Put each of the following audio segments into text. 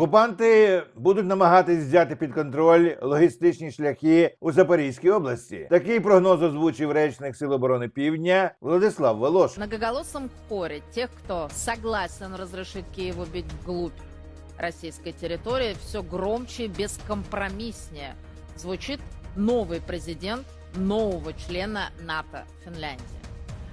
Окупанти будуть намагатись взяти під контроль логістичні шляхи у Запорізькій області. Такий прогноз озвучив речник Сил оборони Півдня Владислав Волош. Многоголосом хоре тех, кто согласен разрешить Киеву бить вглубь российской территории, все громче и бескомпромисснее звучит новый президент нового члена НАТО Финляндии.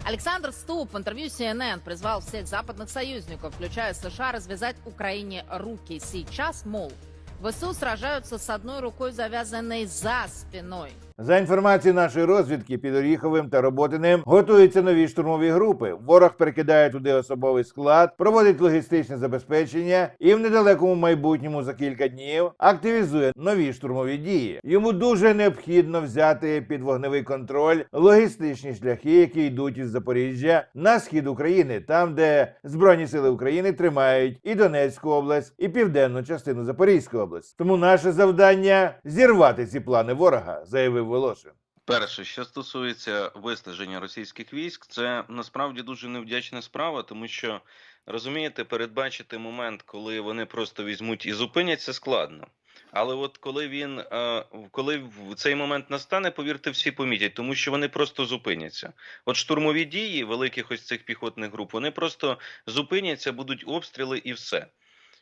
Александр Ступ в интервью CNN призвал всех западных союзников, включая США, развязать Украине руки. Сейчас, мол, ВСУ сражаются с одной рукой, завязанной за спиной. За інформацією нашої розвідки, під Оріховим та Роботиним готуються нові штурмові групи. Ворог перекидає туди особовий склад, проводить логістичне забезпечення і в недалекому майбутньому за кілька днів активізує нові штурмові дії. Йому дуже необхідно взяти під вогневий контроль логістичні шляхи, які йдуть із Запоріжжя на схід України, там де збройні сили України тримають і Донецьку область, і південну частину Запорізької області. Тому наше завдання зірвати ці плани ворога, заявив Волошин. Перше, що стосується виснаження російських військ, це насправді дуже невдячна справа, тому що розумієте, передбачити момент, коли вони просто візьмуть і зупиняться, складно. Але от коли він е, коли в цей момент настане, повірте, всі помітять, тому що вони просто зупиняться. От штурмові дії великих ось цих піхотних груп, вони просто зупиняться, будуть обстріли і все.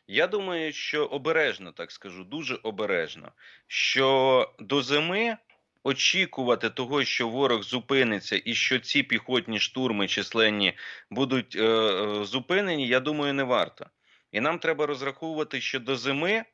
Я думаю, що обережно так скажу, дуже обережно, що до зими очікувати того, що ворог зупиниться і що ці піхотні штурми численні будуть е, е, зупинені, я думаю, не варто. І нам треба розраховувати, що до зими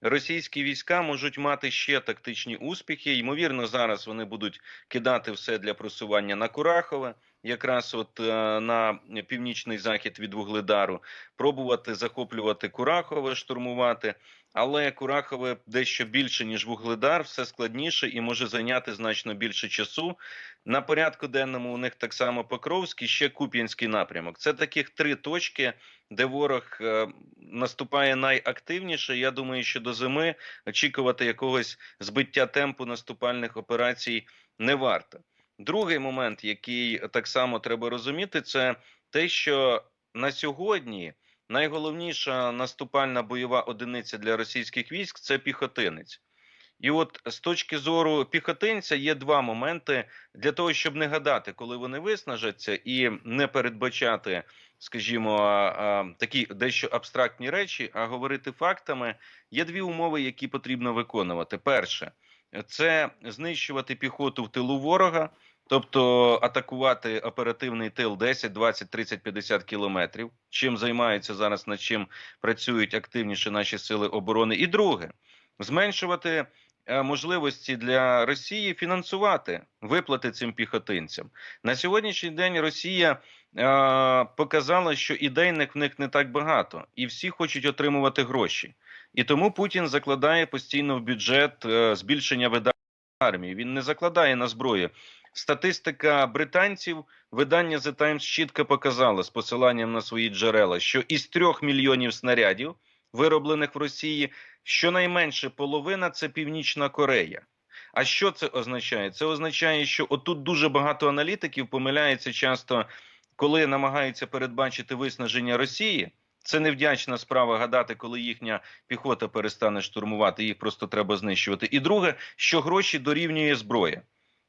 російські війська можуть мати ще тактичні успіхи. Ймовірно, зараз вони будуть кидати все для просування на Курахове, якраз от е, на північний захід від Вугледару, пробувати захоплювати Курахове, штурмувати. Але Курахове дещо більше ніж Вугледар, все складніше і може зайняти значно більше часу. На порядку денному у них так само Покровський, ще Куп'янський напрямок. Це таких три точки, де ворог е, наступає найактивніше. Я думаю, що до зими очікувати якогось збиття темпу наступальних операцій не варто. Другий момент, який так само треба розуміти, це те, що на сьогодні найголовніша наступальна бойова одиниця для російських військ це піхотинець. І от з точки зору піхотинця є два моменти для того, щоб не гадати, коли вони виснажаться, і не передбачати, скажімо, такі дещо абстрактні речі, а говорити фактами. Є дві умови, які потрібно виконувати. Перше це знищувати піхоту в тилу ворога. Тобто атакувати оперативний тил 10, 20, 30, 50 кілометрів, чим займаються зараз, над чим працюють активніше наші сили оборони. І друге, зменшувати е, можливості для Росії фінансувати виплати цим піхотинцям. На сьогоднішній день Росія е, показала, що ідейних в них не так багато, і всі хочуть отримувати гроші. І тому Путін закладає постійно в бюджет е, збільшення видань армії. Він не закладає на зброю. Статистика британців видання The Times чітко показала з посиланням на свої джерела, що із трьох мільйонів снарядів, вироблених в Росії, щонайменше половина це Північна Корея. А що це означає? Це означає, що отут дуже багато аналітиків помиляється часто, коли намагаються передбачити виснаження Росії. Це невдячна справа гадати, коли їхня піхота перестане штурмувати, їх просто треба знищувати. І друге, що гроші дорівнює зброя.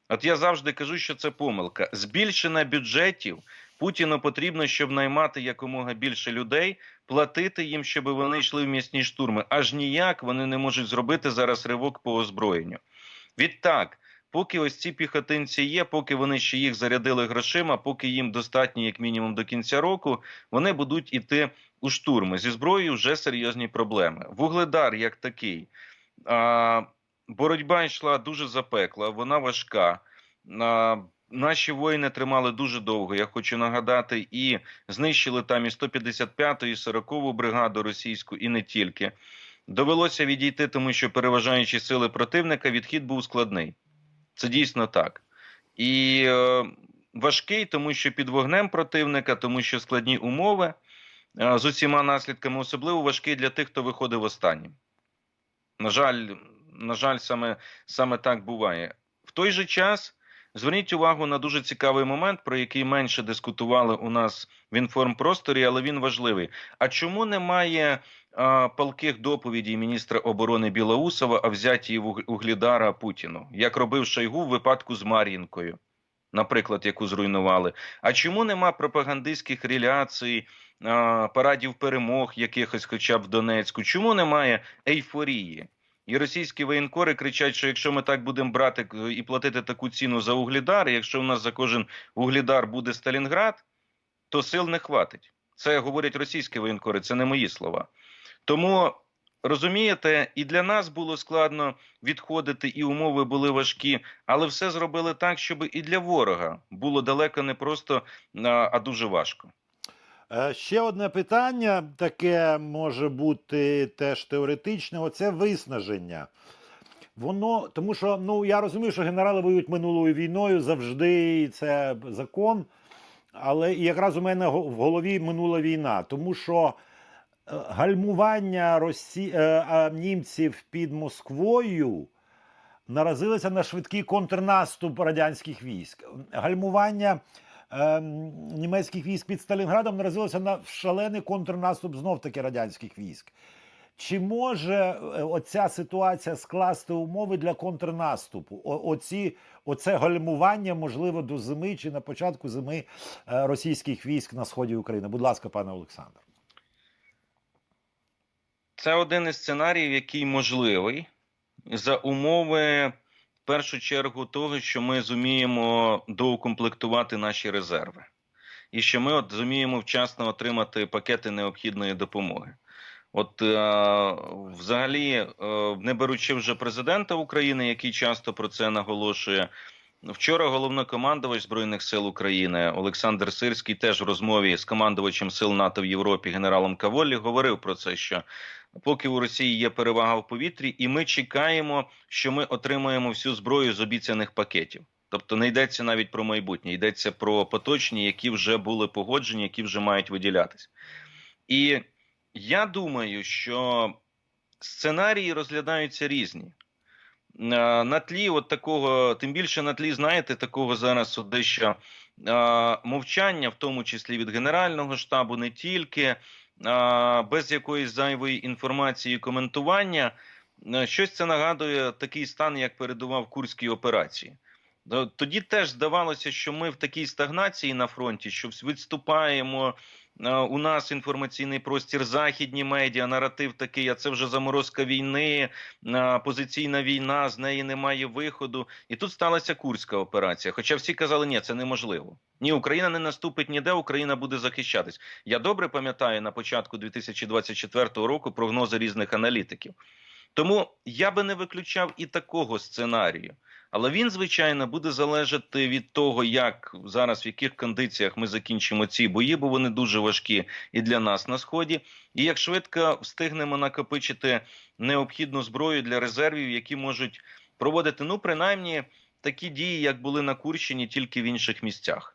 От я завжди кажу, що це помилка. Збільшення бюджетів Путіну потрібно, щоб наймати якомога більше людей, платити їм, щоб вони йшли в м'ясні штурми. Аж ніяк вони не можуть зробити зараз ривок по озброєнню. Відтак, поки ось ці піхотинці є, поки вони ще їх зарядили грошима, поки їм достатньо, як мінімум, до кінця року, вони будуть іти у штурми. Зі зброєю вже серйозні проблеми. Вугледар як такий. А, боротьба йшла дуже запекла, вона важка. А, Наші воїни тримали дуже довго. Я хочу нагадати, і знищили там і 155-ту, і 40-ту бригаду російську, і не тільки. Довелося відійти, тому що переважаючи сили противника, відхід був складний. Це дійсно так. І е, важкий, тому що під вогнем противника, тому що складні умови е, з усіма наслідками, особливо важкий для тих, хто виходив останнім. На жаль, на жаль, саме, саме так буває. В той же час Зверніть увагу на дуже цікавий момент, про який менше дискутували у нас в інформпросторі, але він важливий. А чому немає а, палких доповідей міністра оборони Білоусова, а взяті Углідара Путіну, як робив Шойгу в випадку з Мар'їнкою, наприклад, яку зруйнували? А чому нема пропагандистських реляцій, парадів перемог якихось, хоча б в Донецьку? Чому немає ейфорії? І російські воєнкори кричать, що якщо ми так будемо брати е, і платити таку ціну за углідар, якщо у нас за кожен углідар буде Сталінград, то сил не хватить. Це говорять російські воєнкори, це не мої слова. Тому розумієте, і для нас було складно відходити, і умови були важкі, але все зробили так, щоб і для ворога було далеко не просто, а а дуже важко. Е, Ще одне питання, таке може бути теж теоретичне. Оце виснаження. Воно, тому що ну я розумію, що генерали воюють минулою війною завжди, і це закон. Але якраз у мене в голові минула війна, тому що е, гальмування Росі... е, німців під Москвою наразилися на швидкий контрнаступ радянських військ. Гальмування німецьких військ під Сталінградом наразилося на шалений контрнаступ знов таки радянських військ. Чи може е, оця ситуація скласти умови для контрнаступу? О, оці, оце гальмування, можливо, до зими чи на початку зими е, російських військ на сході України? Будь ласка, пане Олександр. Це один із сценаріїв, який можливий за умови, першу чергу, того, що ми зуміємо доукомплектувати наші резерви, і що ми от зуміємо вчасно отримати пакети необхідної допомоги. От е, взагалі, е, не беручи вже президента України, який часто про це наголошує. Вчора головнокомандувач збройних сил України Олександр Сирський теж в розмові з командувачем сил НАТО в Європі генералом Каволі говорив про це, що поки у Росії є перевага в повітрі, і ми чекаємо, що ми отримаємо всю зброю з обіцяних пакетів. Тобто не йдеться навіть про майбутнє, йдеться про поточні, які вже були погоджені, які вже мають виділятися. І я думаю, що сценарії розглядаються різні. Е, На тлі от такого, тим більше на тлі, знаєте, такого зараз от дещо е, мовчання, в тому числі від Генерального штабу, не тільки, е, без якоїсь зайвої інформації і коментування, щось це нагадує такий стан, як передував курській операції. Тоді теж здавалося, що ми в такій стагнації на фронті, що відступаємо. Е, У нас інформаційний простір, західні медіа, наратив такий, а це вже заморозка війни, е, позиційна війна, з неї немає виходу. І тут сталася курська операція. Хоча всі казали, ні, це неможливо. Ні, Україна не наступить ніде, Україна буде захищатись. Я добре пам'ятаю на початку 2024 року прогнози різних аналітиків. Тому я би не виключав і такого сценарію. Але він, звичайно, буде залежати від того, як зараз в яких кондиціях ми закінчимо ці бої, бо вони дуже важкі і для нас на сході, і як швидко встигнемо накопичити необхідну зброю для резервів, які можуть проводити, ну принаймні такі дії, як були на Курщині, тільки в інших місцях.